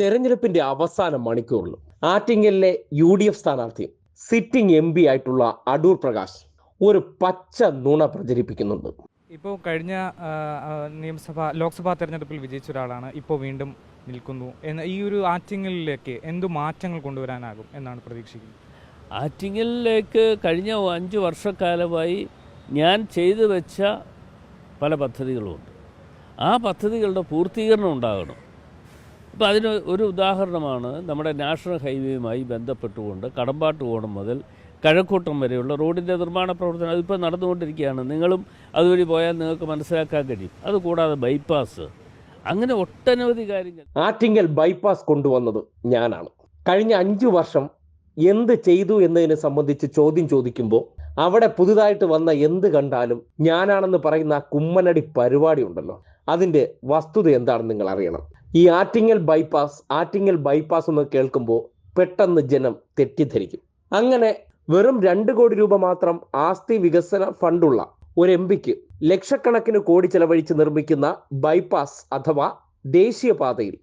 തെരഞ്ഞെടുപ്പിന്റെ അവസാന മണിക്കൂറിൽ ആറ്റിങ്ങലിലെ യു ഡി എഫ് സ്ഥാനാർത്ഥിയും സിറ്റിംഗ് എം പി ആയിട്ടുള്ള അടൂർ പ്രകാശ് ഒരു പച്ച നുണ പ്രചരിപ്പിക്കുന്നുണ്ട്. ഇപ്പോൾ കഴിഞ്ഞ നിയമസഭ ലോക്സഭാ തെരഞ്ഞെടുപ്പിൽ വിജയിച്ച ഒരാളാണ് ഇപ്പോൾ വീണ്ടും നിൽക്കുന്നു. എന്ന ഈ ഒരു ആറ്റിങ്ങലിലേക്ക് എന്തു മാറ്റങ്ങൾ കൊണ്ടുവരാനാകും എന്നാണ് പ്രതീക്ഷിക്കുന്നത്? ആറ്റിങ്ങലിലേക്ക് കഴിഞ്ഞ അഞ്ച് വർഷക്കാലമായി ഞാൻ ചെയ്തു വെച്ച പല പദ്ധതികളുമുണ്ട്. ആ പദ്ധതികളുടെ പൂർത്തീകരണം ഉണ്ടാകണം. ഇപ്പോൾ അതിന് ഒരു ഉദാഹരണമാണ് നമ്മുടെ നാഷണൽ ഹൈവേയുമായി ബന്ധപ്പെട്ടുകൊണ്ട് കടമ്പാട്ട് ഓണം മുതൽ കഴക്കൂട്ടം വരെയുള്ള റോഡിന്റെ നിർമ്മാണ പ്രവർത്തനം അതിപ്പോൾ നടന്നുകൊണ്ടിരിക്കുകയാണ്. നിങ്ങളും അതുവഴി പോയാൽ നിങ്ങൾക്ക് മനസ്സിലാക്കാൻ കഴിയും. അതുകൂടാതെ ബൈപ്പാസ്. അങ്ങനെ ഒട്ടനവധി കാര്യങ്ങൾ. ആറ്റിങ്ങൽ ബൈപ്പാസ് കൊണ്ടുവന്നത് ഞാനാണ്. കഴിഞ്ഞ അഞ്ചു വർഷം എന്ത് ചെയ്തു എന്നതിനെ സംബന്ധിച്ച് ചോദ്യം ചോദിക്കുമ്പോൾ അവിടെ പുതുതായിട്ട് വന്ന എന്ത് കണ്ടാലും ഞാനാണെന്ന് പറയുന്ന ആ കുമ്മനടി പരിപാടി ഉണ്ടല്ലോ. അതിന്റെ വസ്തുത എന്താണെന്ന് നിങ്ങൾ അറിയണം ഈ ആറ്റിങ്ങൽ ബൈപ്പാസ് ആറ്റിങ്ങൽ ബൈപ്പാസ് എന്ന് കേൾക്കുമ്പോൾ പെട്ടെന്ന് ജനം തെറ്റിദ്ധരിക്കും. അങ്ങനെ വെറും രണ്ട് കോടി രൂപ മാത്രം ആസ്തി വികസന ഫണ്ടുള്ള ഒരു എം പിക്ക് ലക്ഷക്കണക്കിന് കോടി ചെലവഴിച്ച് നിർമ്മിക്കുന്ന ബൈപ്പാസ് അഥവാ ദേശീയപാതയിൽ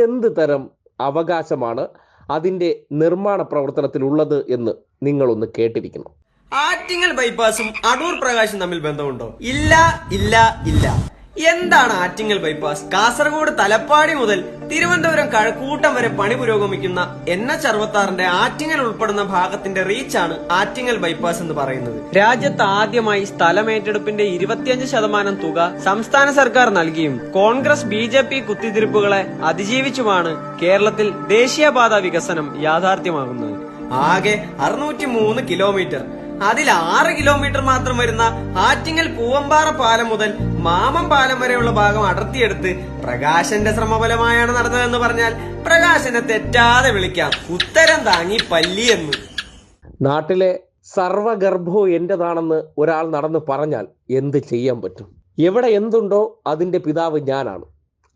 എന്ത് തരം അവകാശമാണ് അതിന്റെ നിർമ്മാണ പ്രവർത്തനത്തിലുള്ളത് എന്ന് നിങ്ങളൊന്ന് കേട്ടിരിക്കണം. ആറ്റിങ്ങൽ ബൈപ്പാസും അടൂർ പ്രകാശും തമ്മിൽ ബന്ധമുണ്ടോ? ഇല്ല ഇല്ല ഇല്ല. എന്താണ് ആറ്റിങ്ങൽ ബൈപ്പാസ്? കാസർഗോഡ് തലപ്പാടി മുതൽ തിരുവനന്തപുരം കഴക്കൂട്ടം വരെ പണി പുരോഗമിക്കുന്ന എൻ എച്ച് അറുപത്താറിന്റെ ആറ്റിങ്ങൽ ഉൾപ്പെടുന്ന ഭാഗത്തിന്റെ റീച്ചാണ് ആറ്റിങ്ങൽ ബൈപ്പാസ് എന്ന് പറയുന്നത്. രാജ്യത്ത് ആദ്യമായി സ്ഥലമേറ്റെടുപ്പിന്റെ ഇരുപത്തിയഞ്ച് ശതമാനം തുക സംസ്ഥാന സർക്കാർ നൽകിയും കോൺഗ്രസ് ബി ജെ പി കുത്തിതിരിപ്പുകളെ അതിജീവിച്ചുമാണ് കേരളത്തിൽ ദേശീയപാത വികസനം യാഥാർത്ഥ്യമാകുന്നത്. ആകെ അറുന്നൂറ്റി മൂന്ന് കിലോമീറ്റർ. അതിൽ ആറ് കിലോമീറ്റർ മാത്രം വരുന്ന ആറ്റിങ്ങൽ പൂവമ്പാറ പാലം മുതൽ മാമം പാലം വരെയുള്ള ഭാഗം അടർത്തിയെടുത്ത് പ്രകാശന്റെ ശ്രമഫലമായാണ് നടന്നതെന്ന് പറഞ്ഞാൽ പ്രകാശനെ തെറ്റാതെ വിളിക്കാം. ഉത്തരം താങ്ങി പല്ലി എന്ന്. നാട്ടിലെ സർവഗർഭവും എന്റേതാണെന്ന് ഒരാൾ നടന്ന് പറഞ്ഞാൽ എന്ത് ചെയ്യാൻ പറ്റും? എവിടെ എന്തുണ്ടോ അതിന്റെ പിതാവ് ഞാനാണ്.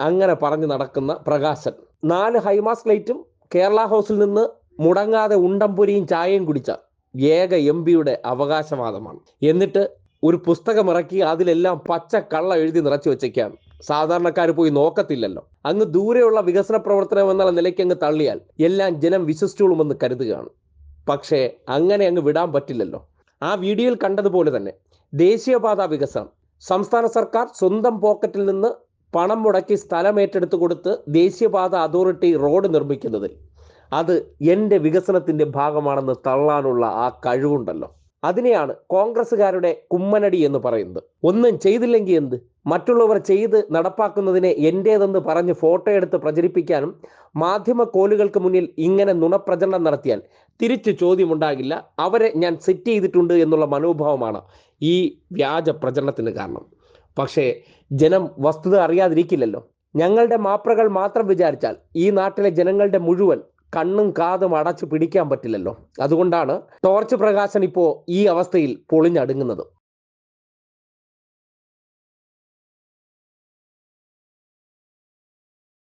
അങ്ങനെ പറഞ്ഞു നടക്കുന്ന പ്രകാശൻ നാല് ഹൈമാസ് ലൈറ്റും കേരള ഹൗസിൽ നിന്ന് മുടങ്ങാതെ ഉണ്ടംപൊരിയും ചായയും കുടിച്ച ഏക എം പിയുടെ അവകാശവാദമാണ്. എന്നിട്ട് ഒരു പുസ്തകം ഇറക്കി അതിലെല്ലാം പച്ച കള്ള എഴുതി നിറച്ചു വെച്ചേക്കാണ്. സാധാരണക്കാർ പോയി നോക്കത്തില്ലല്ലോ. അങ്ങ് ദൂരെയുള്ള വികസന പ്രവർത്തനം എന്നുള്ള നിലയ്ക്ക് അങ്ങ് തള്ളിയാൽ എല്ലാം ജനം വിശ്വസിച്ചോളുമെന്ന് കരുതുകയാണ്. പക്ഷേ അങ്ങനെ അങ്ങ് വിടാൻ പറ്റില്ലല്ലോ. ആ വീഡിയോയിൽ കണ്ടതുപോലെ തന്നെ ദേശീയപാതാ വികസനം. സംസ്ഥാന സർക്കാർ സ്വന്തം പോക്കറ്റിൽ നിന്ന് പണം മുടക്കി സ്ഥലം ഏറ്റെടുത്തു കൊടുത്ത് ദേശീയപാത അതോറിറ്റി റോഡ് നിർമ്മിക്കുന്നതിൽ. അത് എന്റെ വികസനത്തിന്റെ ഭാഗമാണെന്ന് തള്ളാനുള്ള ആ കഴിവുണ്ടല്ലോ. അതിനെയാണ് കോൺഗ്രസ്സുകാരുടെ കുമ്മനടി എന്ന് പറയുന്നത്. ഒന്നും ചെയ്തില്ലെങ്കിൽ എന്ത്? മറ്റുള്ളവർ ചെയ്ത് നടപ്പാക്കുന്നതിനെ എന്റേതെന്ന് പറഞ്ഞ് ഫോട്ടോ എടുത്ത് പ്രചരിപ്പിക്കാനും മാധ്യമ കോലുകൾക്ക് മുന്നിൽ ഇങ്ങനെ നുണപ്രചരണം നടത്തിയാൽ തിരിച്ചു ചോദ്യമുണ്ടാകില്ല. അവരെ ഞാൻ സെറ്റ് ചെയ്തിട്ടുണ്ട് എന്നുള്ള മനോഭാവമാണ് ഈ വ്യാജ പ്രചരണത്തിന് കാരണം. പക്ഷേ ജനം വസ്തുത അറിയാതിരിക്കില്ലല്ലോ. ഞങ്ങളുടെ മാപ്രകൾ മാത്രം വിചാരിച്ചാൽ ഈ നാട്ടിലെ ജനങ്ങളുടെ മുഴുവൻ കണ്ണും കാതും അടച്ചു പിടിക്കാൻ പറ്റില്ലല്ലോ. അതുകൊണ്ടാണ് ടോർച്ച് പ്രകാശൻ ഇപ്പോൾ ഈ അവസ്ഥയിൽ പൊളിഞ്ഞടുങ്ങുന്നത്.